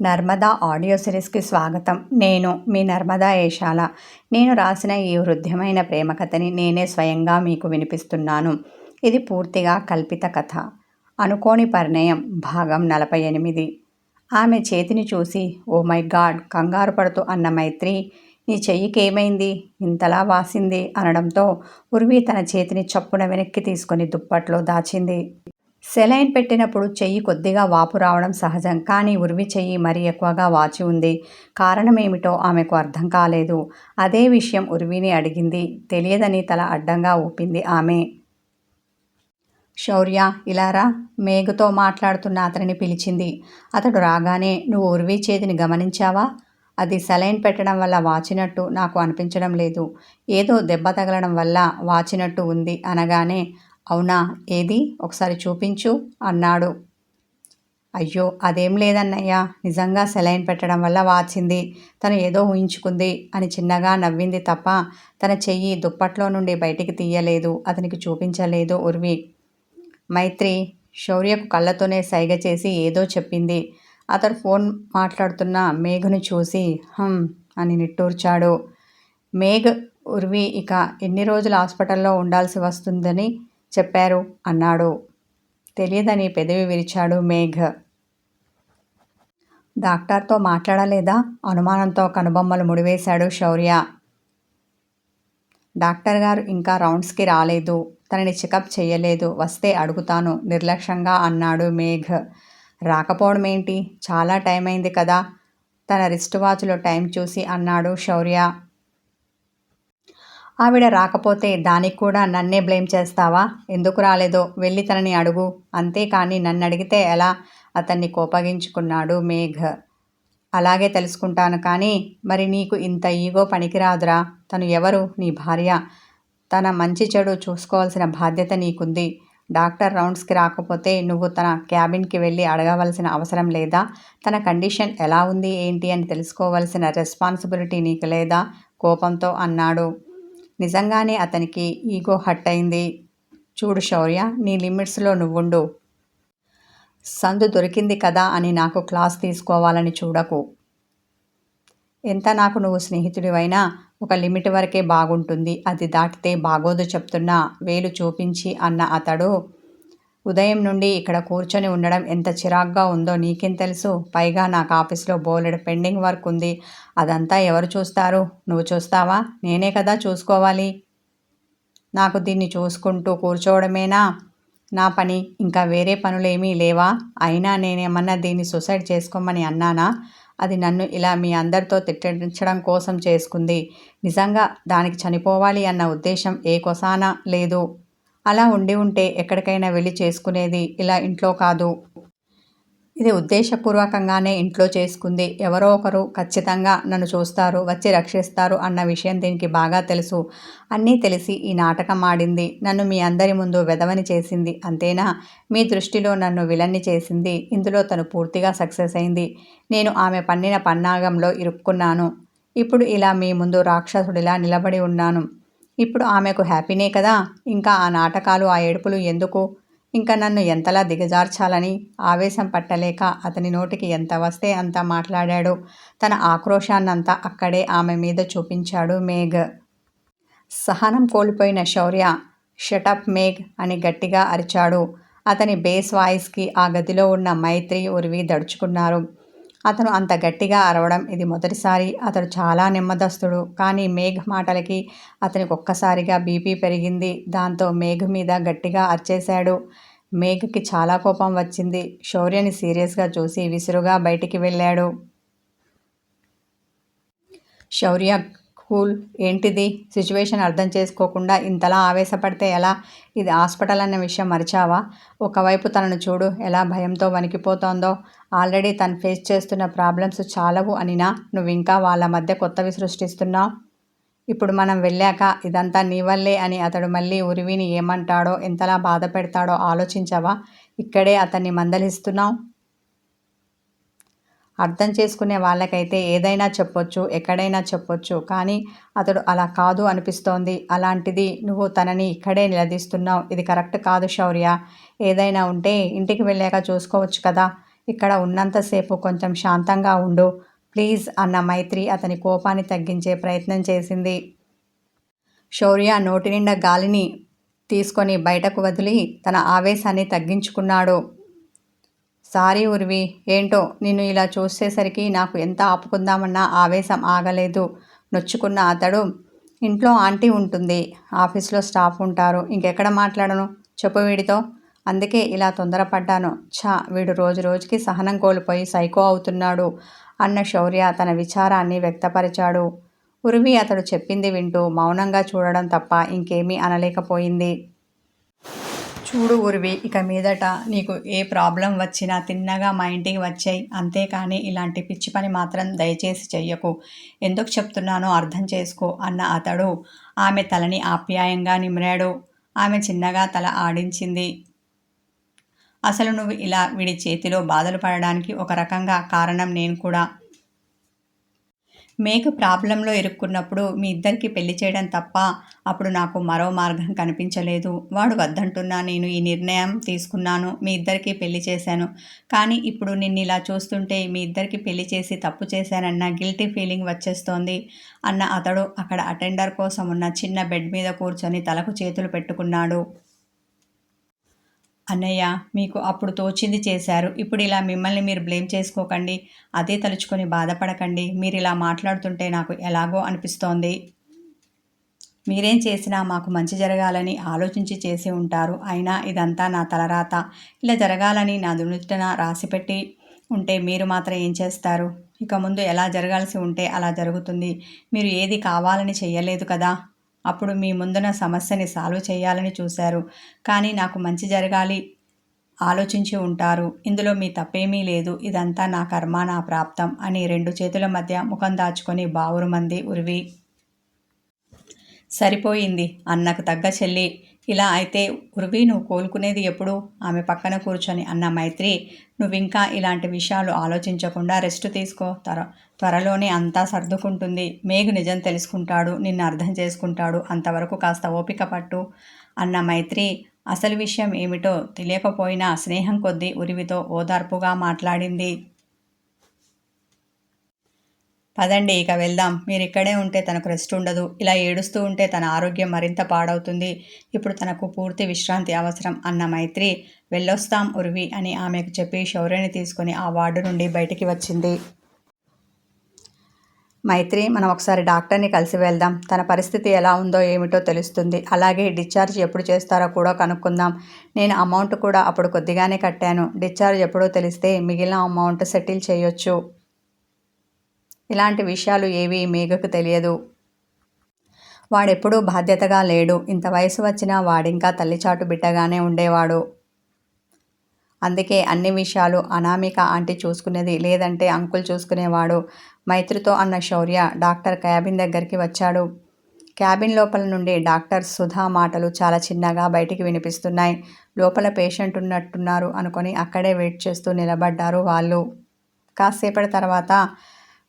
Narmada audio సిరీస్కి స్వాగతం. నేను మీ నర్మదా ఏషాల. నేను రాసిన ఈ వృద్ధమైన ప్రేమ కథని నేనే స్వయంగా మీకు వినిపిస్తున్నాను. ఇది పూర్తిగా కల్పిత కథ. అనుకోని పరిణయం భాగం నలభై ఎనిమిది. ఆమె చేతిని చూసి ఓ మై గాడ్ కంగారు పడుతూ అన్న మైత్రి నీ చెయ్యికేమైంది? ఇంతలా వాసింది? అనడంతో ఉర్వి తన చేతిని చప్పున వెనక్కి తీసుకొని దుప్పట్లో దాచింది. సెలైన్ పెట్టినప్పుడు చెయ్యి కొద్దిగా వాపు రావడం సహజం. కానీ ఉరివి చెయ్యి మరీ ఎక్కువగా వాచి ఉంది. కారణం ఏమిటో ఆమెకు అర్థం కాలేదు. అదే విషయం ఉరివిని అడిగింది. తెలియదని తల అడ్డంగా ఊపింది ఆమె. శౌర్య ఇలారా మేఘతో మాట్లాడుతున్న అతనిని పిలిచింది. అతడు రాగానే నువ్వు ఉరివి చేతిని గమనించావా? అది సెలైన్ పెట్టడం వల్ల వాచినట్టు నాకు అనిపించడం లేదు. ఏదో దెబ్బ తగలడం వల్ల వాచినట్టు ఉంది అనగానే అవునా? ఏది? ఒకసారి చూపించు అన్నాడు. అయ్యో అదేం లేదన్నయ్యా. నిజంగా సెలైన్ పెట్టడం వల్ల వాచింది. తను ఏదో ఊహించుకుంది అని చిన్నగా నవ్వింది తప్ప తన చెయ్యి దుప్పట్లో నుండి బయటికి తీయలేదు. అతనికి చూపించలేదు ఉర్వి. మైత్రి శౌర్యకు కళ్ళతోనే సైగ చేసి ఏదో చెప్పింది. అతడు ఫోన్ మాట్లాడుతున్న మేఘను చూసి హం అని నిట్టూర్చాడు. మేఘ్ ఉర్వి ఇక ఎన్ని రోజులు హాస్పిటల్లో ఉండాల్సి వస్తుందని చెప్పారు? అన్నాడు. తెలియదని పెదవి విరిచాడు మేఘ్. డాక్టర్తో మాట్లాడలేదా? అనుమానంతో కనుబొమ్మలు ముడివేశాడు శౌర్య. డాక్టర్ గారు ఇంకా రౌండ్స్కి రాలేదు. తనని చెకప్ చేయలేదు వస్తే అడుగుతాను నిర్లక్ష్యంగా అన్నాడు మేఘ్. రాకపోవడం ఏంటి? చాలా టైం అయింది కదా. తన రిస్ట్ వాచ్లో టైం చూసి అన్నాడు శౌర్య. ఆవిడ రాకపోతే దానికి కూడా నన్నే బ్లేమ్ చేస్తావా? ఎందుకు రాలేదో వెళ్ళి తనని అడుగు. అంతేకాని నన్ను అడిగితే ఎలా? అతన్ని కోపగించుకున్నాడు మేఘ్. అలాగే తెలుసుకుంటాను కానీ మరి నీకు ఇంత ఈగో పనికిరాదురా. తను ఎవరు? నీ భార్య. తన మంచి చెడు చూసుకోవాల్సిన బాధ్యత నీకుంది. డాక్టర్ రౌండ్స్కి రాకపోతే నువ్వు తన క్యాబిన్కి వెళ్ళి అడగవలసిన అవసరం లేదా? తన కండిషన్ ఎలా ఉంది ఏంటి అని తెలుసుకోవలసిన రెస్పాన్సిబిలిటీ నీకు లేదా? కోపంతో అన్నాడు. నిజంగానే అతనికి ఈగో హట్ అయింది. చూడు శౌర్య నీ లిమిట్స్లో నువ్వుండు. సందు దొరికింది కదా అని నాకు క్లాస్ తీసుకోవాలని చూడకు. ఎంత నాకు నువ్వు స్నేహితుడివైనా ఒక లిమిట్ వరకే బాగుంటుంది. అది దాటితే బాగోదు చెప్తున్నా. వేలు చూపించి అన్న అతడు ఉదయం నుండి ఇక్కడ కూర్చొని ఉండడం ఎంత చిరాగ్గా ఉందో నీకేం తెలుసు? పైగా నాకు ఆఫీస్లో బోలెడు పెండింగ్ వర్క్ ఉంది. అదంతా ఎవరు చూస్తారు? నువ్వు చూస్తావా? నేనే కదా చూసుకోవాలి. నాకు దీన్ని చూసుకుంటూ కూర్చోవడమేనా? నా పని. ఇంకా వేరే పనులేమీ లేవా? అయినా నేనేమన్నా దీన్ని సూసైడ్ చేసుకోమని అన్నానా? అది నన్ను ఇలా మీ అందరితో తిట్టించడం కోసం చేసుకుంది. నిజంగా దానికి చనిపోవాలి అన్న ఉద్దేశం ఏ కొసానా లేదు. అలా ఉండి ఉంటే ఎక్కడికైనా వెళ్ళి చేసుకునేది ఇలా ఇంట్లో కాదు. ఇది ఉద్దేశపూర్వకంగానే ఇంట్లో చేసుకుంది. ఎవరో ఒకరు ఖచ్చితంగా నన్ను చూస్తారు వచ్చి రక్షిస్తారు అన్న విషయం దీనికి బాగా తెలుసు. అన్నీ తెలిసి ఈ నాటకం ఆడింది. నన్ను మీ అందరి ముందు వెదవని చేసింది. అంతేనా? మీ దృష్టిలో నన్ను విలన్ని చేసింది. ఇందులో తను పూర్తిగా సక్సెస్ అయింది. నేను ఆమె పన్నిన పన్నాగంలో ఇరుక్కున్నాను. ఇప్పుడు ఇలా మీ ముందు రాక్షసుడిలా నిలబడి ఉన్నాను. ఇప్పుడు ఆమెకు హ్యాపీనే కదా? ఇంకా ఆ నాటకాలు ఆ ఏడుపులు ఎందుకు? ఇంకా నన్ను ఎంతలా దిగజార్చాలని ఆవేశం పట్టలేక అతని నోటికి ఎంత వస్తే అంత మాట్లాడాడు. తన ఆక్రోశాన్నంతా అక్కడే ఆమె మీద చూపించాడు మేఘ్. సహనం కోల్పోయిన శౌర్య షటప్ మేఘ్ అని గట్టిగా అరిచాడు. అతని బేస్ వాయిస్కి ఆ గదిలో ఉన్న మైత్రి ఉరివి దడుచుకున్నారు. అతను అంత గట్టిగా అరవడం ఇది మొదటిసారి. అతడు చాలా నెమ్మదస్తుడు. కానీ మేఘ్ మాటలకి అతనికి ఒక్కసారిగా బీపీ పెరిగింది. దాంతో మేఘ్ మీద గట్టిగా అరిచేశాడు. మేఘకి చాలా కోపం వచ్చింది. శౌర్యని సీరియస్గా చూసి విసురుగా బయటికి వెళ్ళాడు. శౌర్య కూల్. ఏంటిది? సిచ్యువేషన్ అర్థం చేసుకోకుండా ఇంతలా ఆవేశపడితే ఎలా? ఇది హాస్పిటల్ అన్న విషయం మరిచావా? ఒకవైపు తనను చూడు ఎలా భయంతో వణికిపోతోందో. ఆల్రెడీ తను ఫేస్ చేస్తున్న ప్రాబ్లమ్స్ చాలవు అనినా? నువ్వు ఇంకా వాళ్ళ మధ్య కొత్తవి సృష్టిస్తున్నావు? ఇప్పుడు మనం వెళ్ళాక ఇదంతా నీ వల్లే అని అతడు మళ్ళీ ఉరివిని ఏమంటాడో ఎంతలా బాధ పెడతాడో ఆలోచించవా? ఇక్కడే అతన్ని మందలిస్తున్నావు? అర్థం చేసుకునే వాళ్ళకైతే ఏదైనా చెప్పొచ్చు ఎక్కడైనా చెప్పొచ్చు. కానీ అతడు అలా కాదు అనిపిస్తోంది. అలాంటిది నువ్వు తనని ఇక్కడే నిలదీస్తున్నావు. ఇది కరెక్ట్ కాదు శౌర్య. ఏదైనా ఉంటే ఇంటికి వెళ్ళాక చూసుకోవచ్చు కదా. ఇక్కడ ఉన్నంతసేపు కొంచెం శాంతంగా ఉండు. ప్లీజ్ అన్న మైత్రి అతని కోపాన్ని తగ్గించే ప్రయత్నం చేసింది. శౌర్య నోటి నిండా గాలిని తీసుకొని బయటకు వదిలి తన ఆవేశాన్ని తగ్గించుకున్నాడు. సారీ ఉర్వి ఏంటో నిన్ను ఇలా చూసేసరికి నాకు ఎంత ఆపుకుందామన్నా ఆవేశం ఆగలేదు. నొచ్చుకున్న అతడు ఇంట్లో ఆంటీ ఉంటుంది ఆఫీస్లో స్టాఫ్ ఉంటారు ఇంకెక్కడ మాట్లాడను? చెప్పు వీడితో. అందుకే ఇలా తొందరపడ్డాను. ఛా వీడు రోజు రోజుకి సహనం కోల్పోయి సైకో అవుతున్నాడు అన్న శౌర్య తన విచారాన్ని వ్యక్తపరిచాడు. ఉరివి అతడు చెప్పింది వింటూ మౌనంగా చూడడం తప్ప ఇంకేమీ అనలేకపోయింది. చూడు ఉరివి ఇక మీదట నీకు ఏ ప్రాబ్లం వచ్చినా తిన్నగా మా ఇంటికి వచ్చాయి. అంతేకాని ఇలాంటి పిచ్చి పని మాత్రం దయచేసి చెయ్యకు. ఎందుకు చెప్తున్నానో అర్థం చేసుకో అన్న అతడు ఆమె తలని ఆప్యాయంగా నిమిరాడు. ఆమె చిన్నగా తల ఆడించింది. అసలు నువ్వు ఇలా వీడి చేతిలో బాధలు పడడానికి ఒక రకంగా కారణం నేను కూడా. మీకు ప్రాబ్లంలో ఇరుక్కున్నప్పుడు మీ ఇద్దరికి పెళ్ళి చేయడం తప్ప అప్పుడు నాకు మరో మార్గం కనిపించలేదు. వాడు వద్దంటున్నా నేను ఈ నిర్ణయం తీసుకున్నాను మీ ఇద్దరికి పెళ్ళి చేశాను. కానీ ఇప్పుడు నిన్ను ఇలా చూస్తుంటే మీ ఇద్దరికి పెళ్ళి చేసి తప్పు చేశానన్న గిల్టీ ఫీలింగ్ వచ్చేస్తోంది అన్న అతడు అక్కడ అటెండర్ కోసం ఉన్న చిన్న బెడ్ మీద కూర్చొని తలకు చేతులు పెట్టుకున్నాడు. అన్నయ్య మీకు అప్పుడు తోచింది చేశారు. ఇప్పుడు ఇలా మిమ్మల్ని మీరు బ్లేమ్ చేసుకోకండి. అదే తలుచుకొని బాధపడకండి. మీరు ఇలా మాట్లాడుతుంటే నాకు ఎలాగో అనిపిస్తోంది. మీరేం చేసినా మాకు మంచి జరగాలని ఆలోచించి చేసి ఉంటారు. అయినా ఇదంతా నా తలరాత. ఇలా జరగాలని నా దునుటన రాసిపెట్టి ఉంటే మీరు మాత్రం ఏం చేస్తారు? ఇక ముందు ఎలా జరగాల్సి ఉంటే అలా జరుగుతుంది. మీరు ఏది కావాలని చెయ్యలేదు కదా. అప్పుడు మీ ముందున సమస్యని సాల్వ్ చేయాలని చూశారు. కానీ నాకు మంచి జరగాలి ఆలోచించి ఉంటారు. ఇందులో మీ తప్పేమీ లేదు. ఇదంతా నా కర్మ నా ప్రాప్తం అని రెండు చేతుల మధ్య ముఖం దాచుకొని బావురు మంది ఉరివి. సరిపోయింది. అన్నకు తగ్గ చెల్లి. ఇలా అయితే ఉర్వి నువ్వు కోలుకునేది ఎప్పుడు? ఆమె పక్కన కూర్చొని అన్న మైత్రి నువ్వింకా ఇలాంటి విషయాలు ఆలోచించకుండా రెస్ట్ తీసుకో. త్వర త్వరలోనే అంతా సర్దుకుంటుంది. మేఘు నిజం తెలుసుకుంటాడు. నిన్ను అర్థం చేసుకుంటాడు. అంతవరకు కాస్త ఓపిక పట్టు అన్న మైత్రి అసలు విషయం ఏమిటో తెలియకపోయినా స్నేహం కొద్దీ ఉరివితో ఓదార్పుగా మాట్లాడింది. పదండి ఇక వెళ్దాం. మీరు ఇక్కడే ఉంటే తనకు రెస్ట్ ఉండదు. ఇలా ఏడుస్తూ ఉంటే తన ఆరోగ్యం మరింత పాడవుతుంది. ఇప్పుడు తనకు పూర్తి విశ్రాంతి అవసరం అన్న మైత్రి వెళ్ళొస్తాం ఉర్వి అని ఆమెకు చెప్పి శౌర్యని తీసుకుని ఆ వార్డు నుండి బయటికి వచ్చింది. మైత్రి మనం ఒకసారి డాక్టర్ని కలిసి వెళ్దాం. తన పరిస్థితి ఎలా ఉందో ఏమిటో తెలుస్తుంది. అలాగే డిశ్చార్జ్ ఎప్పుడు చేస్తారో కూడా కనుక్కుందాం. నేను అమౌంట్ కూడా అప్పుడు కొద్దిగానే కట్టాను. డిశ్చార్జ్ ఎప్పుడో తెలిస్తే మిగిలిన అమౌంట్ సెటిల్ చేయొచ్చు. ఇలాంటి విషయాలు ఏవి మేఘకు తెలియదు. వాడెప్పుడూ బాధ్యతగా లేడు. ఇంత వయసు వచ్చినా వాడింకా తల్లిచాటు బిడ్డగానే ఉండేవాడు. అందుకే అన్ని విషయాలు అనామిక ఆంటీ చూసుకునేది లేదంటే అంకుల్ చూసుకునేవాడు. మైత్రితో అన్న శౌర్య డాక్టర్ క్యాబిన్ దగ్గరికి వచ్చాడు. క్యాబిన్ లోపల నుండి డాక్టర్ సుధా మాటలు చాలా చిన్నగా బయటికి వినిపిస్తున్నాయి. లోపల పేషెంట్ ఉన్నట్టున్నారు అనుకొని అక్కడే వెయిట్ చేస్తూ నిలబడ్డారు వాళ్ళు. కాసేపటి తర్వాత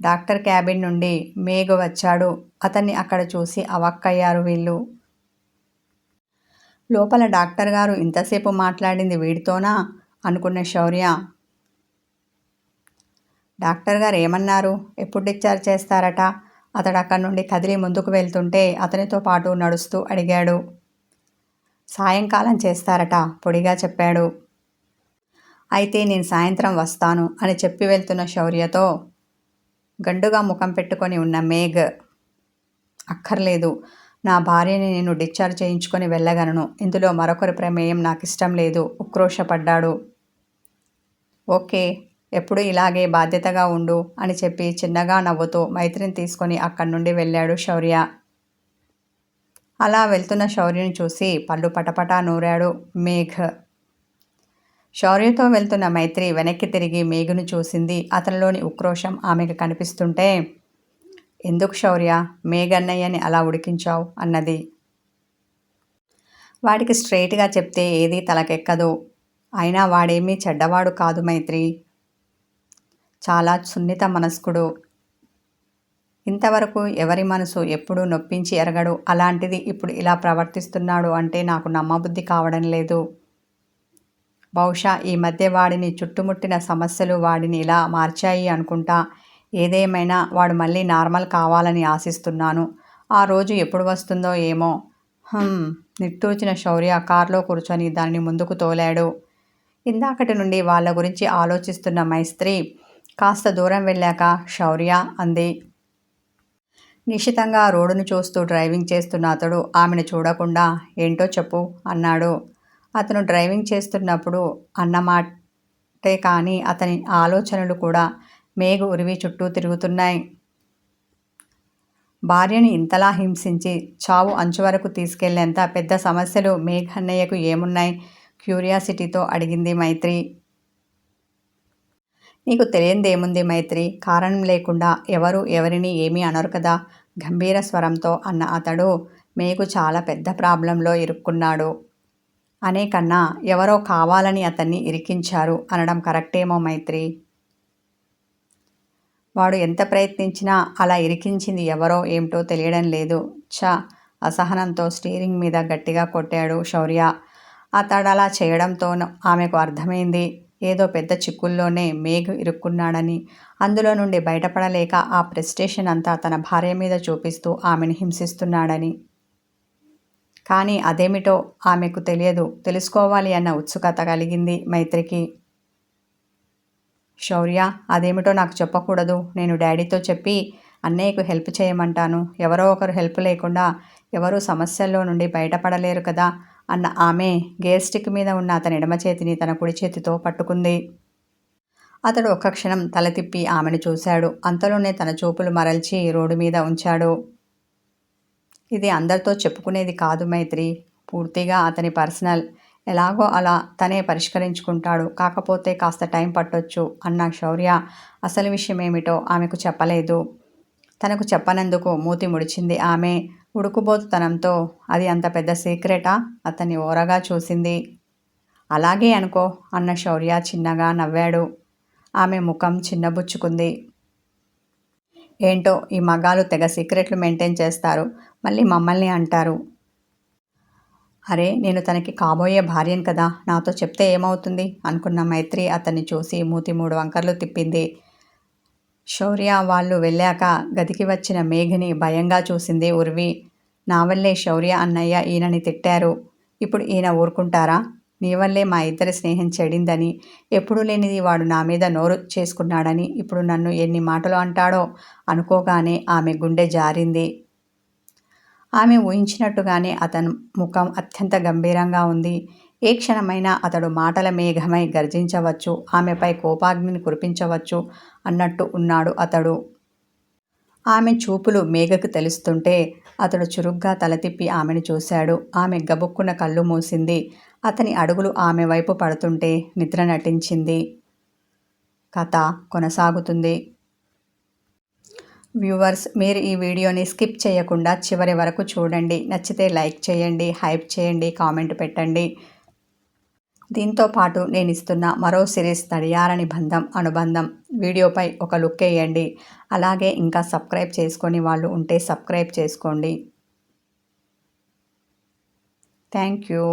డాక్టర్ క్యాబిన్ నుండి మేఘ వచ్చాడు. అతన్ని అక్కడ చూసి అవక్కయ్యారు వీళ్ళు. లోపల డాక్టర్ గారు ఇంతసేపు మాట్లాడింది వీడితోనా? అనుకున్న శౌర్య. డాక్టర్ గారు ఏమన్నారు? ఎప్పుడు డిశ్చార్జ్ చేస్తారట? అతడు అక్కడి నుండి కదిలి ముందుకు వెళ్తుంటే అతనితో పాటు నడుస్తూ అడిగాడు. సాయంకాలం చేస్తారట పొడిగా చెప్పాడు. అయితే నేను సాయంత్రం వస్తాను అని చెప్పి వెళ్తున్న శౌర్యతో గండుగా ముఖం పెట్టుకొని ఉన్న మేఘ్. అక్కర్లేదు. నా భార్యని నేను డిశ్చార్జ్ చేయించుకొని వెళ్ళగలను. ఇందులో మరొకరి ప్రమేయం నాకు ఇష్టం లేదు. ఉక్రోషపడ్డాడు. ఓకే ఎప్పుడు ఇలాగే బాధ్యతగా ఉండు అని చెప్పి చిన్నగా నవ్వుతూ మైత్రిని తీసుకొని అక్కడి నుండి వెళ్ళాడు శౌర్య. అలా వెళ్తున్న శౌర్యని చూసి పళ్ళు పటపటా నూరాడు మేఘ్. శౌర్యతో వెళ్తున్న మైత్రి వెనక్కి తిరిగి మేఘును చూసింది. అతనిలోని ఉక్రోషం ఆమెకు కనిపిస్తుంటే ఎందుకు శౌర్య? మేఘన్నయ్యని అలా ఉడికించావు? అన్నది. వాడికి స్ట్రైట్గా చెప్తే ఏదీ తలకెక్కదు. అయినా వాడేమీ చెడ్డవాడు కాదు మైత్రి. చాలా సున్నిత మనస్కుడు. ఇంతవరకు ఎవరి మనసు ఎప్పుడూ నొప్పించి ఎరగడు. అలాంటిది ఇప్పుడు ఇలా ప్రవర్తిస్తున్నాడు అంటే నాకు నమ్మబుద్ధి కావడం లేదు. బహుశా ఈ మధ్య వాడిని చుట్టుముట్టిన సమస్యలు వాడిని ఇలా మార్చాయి అనుకుంటా. ఏదేమైనా వాడు మళ్ళీ నార్మల్ కావాలని ఆశిస్తున్నాను. ఆ రోజు ఎప్పుడు వస్తుందో ఏమో. నిట్టూచిన శౌర్య కారులో కూర్చొని దానిని ముందుకు తోలాడు. ఇందాకటి నుండి వాళ్ళ గురించి ఆలోచిస్తున్న మైస్త్రి కాస్త దూరం వెళ్ళాక శౌర్య అంది. నిశితంగా రోడ్డును చూస్తూ డ్రైవింగ్ చేస్తున్న అతడు ఆమెను చూడకుండా ఏంటో చెప్పు అన్నాడు. అతను డ్రైవింగ్ చేస్తున్నప్పుడు అన్నమాటే కానీ అతని ఆలోచనలు కూడా మేఘ ఉరివి చుట్టూ తిరుగుతున్నాయి. భార్యని ఇంతలా హింసించి చావు అంచు వరకు తీసుకెళ్ళేంత పెద్ద సమస్యలు మేఘన్నయ్యకు ఏమున్నాయి? క్యూరియాసిటీతో అడిగింది మైత్రి. నీకు తెలియందేముంది మైత్రి? కారణం లేకుండా ఎవరు ఎవరిని ఏమీ అనరు కదా? గంభీర స్వరంతో అన్న అతడు మేకు చాలా పెద్ద ప్రాబ్లంలో ఇరుక్కున్నాడు. అనే కన్నా ఎవరో కావాలని అతన్ని ఇరికించారు అనడం కరెక్టేమో మైత్రి. వాడు ఎంత ప్రయత్నించినా అలా ఇరికించింది ఎవరో ఏమిటో తెలియడం లేదు. చ అసహనంతో స్టీరింగ్ మీద గట్టిగా కొట్టాడు శౌర్య. అతడు అలా చేయడంతో ఆమెకు అర్థమైంది ఏదో పెద్ద చిక్కుల్లోనే మేఘ్ ఇరుక్కున్నాడని. అందులో నుండి బయటపడలేక ఆ ప్రెస్టేషన్ అంతా తన భార్య మీద చూపిస్తూ ఆమెను హింసిస్తున్నాడని. కానీ అదేమిటో ఆమెకు తెలియదు. తెలుసుకోవాలి అన్న ఉత్సుకత కలిగింది మైత్రికి. శౌర్య అదేమిటో నాకు చెప్పకూడదు. నేను డాడీతో చెప్పి అన్నయ్యకు హెల్ప్ చేయమంటాను. ఎవరో ఒకరు హెల్ప్ లేకుండా ఎవరు సమస్యల్లో నుండి బయటపడలేరు కదా అన్న ఆమె గేర్ స్టిక్ మీద ఉన్న అతని ఎడమ చేతిని తన కుడి చేతితో పట్టుకుంది. అతడు ఒక్క క్షణం తల తిప్పి ఆమెను చూశాడు. అంతలోనే తన చూపులు మరల్చి రోడ్డు మీద ఉంచాడు. ఇది అందరితో చెప్పుకునేది కాదు మైత్రి. పూర్తిగా అతని పర్సనల్. ఎలాగో అలా తనే పరిష్కరించుకుంటాడు. కాకపోతే కాస్త టైం పట్టొచ్చు అన్న శౌర్య అసలు విషయం ఏమిటో ఆమెకు చెప్పలేదు. తనకు చెప్పనందుకు మూతి ముడిచింది ఆమె. ఉడుకుబోతుతనంతో అది అంత పెద్ద సీక్రెటా? అతన్ని ఓరగా చూసింది. అలాగే అనుకో అన్న శౌర్య చిన్నగా నవ్వాడు. ఆమె ముఖం చిన్నబుచ్చుకుంది. ఏంటో ఈ మగాలు తెగ సీక్రెట్లు మెయింటైన్ చేస్తారు. మళ్ళీ మమ్మల్ని అంటారు. అరే నేను తనకి కాబోయే భార్యను కదా నాతో చెప్తే ఏమవుతుంది? అనుకున్న మైత్రి అతన్ని చూసి మూతి మూడు వంకర్లు తిప్పింది. శౌర్య వాళ్ళు వెళ్ళాక గదికి వచ్చిన మేఘని భయంగా చూసింది ఉర్వి. నా వల్లే శౌర్య అన్నయ్య ఈయనని తిట్టారు. ఇప్పుడు ఈయన ఊరుకుంటారా? నీ వల్లే మా ఇద్దరి స్నేహం చెడిందని ఎప్పుడూ లేనిది వాడు నా మీద నోరు చేసుకున్నాడని ఇప్పుడు నన్ను ఎన్ని మాటలు అంటాడో అనుకోగానే ఆమె గుండె జారింది. ఆమె ఊహించినట్టుగానే అతను ముఖం అత్యంత గంభీరంగా ఉంది. ఏ క్షణమైనా అతడు మాటల మేఘమై గర్జించవచ్చు ఆమెపై కోపాగ్నిని కురిపించవచ్చు అన్నట్టు ఉన్నాడు అతడు. ఆమె చూపులు మేఘకు తెలుస్తుంటే అతడు చురుగ్గా తల తిప్పి ఆమెను చూశాడు. ఆమె గబుక్కున కళ్ళు మూసింది. అతని అడుగులు ఆమె వైపు పడుతుంటే నిద్ర నటించింది. కథ కొనసాగుతుంది. వ్యూవర్స్ మీరు ఈ వీడియోని స్కిప్ చేయకుండా చివరి వరకు చూడండి. నచ్చితే లైక్ చేయండి హైప్ చేయండి కామెంట్ పెట్టండి. దీంతో పాటు నేను ఇస్తున్న మరో సిరీస్ తడియారని బంధం అనుబంధం. వీడియోపై ఒక లుక్ వేయండి. అలాగే ఇంకా సబ్స్క్రైబ్ చేసుకొని వాళ్ళు ఉంటే సబ్స్క్రైబ్ చేసుకోండి. Thank you.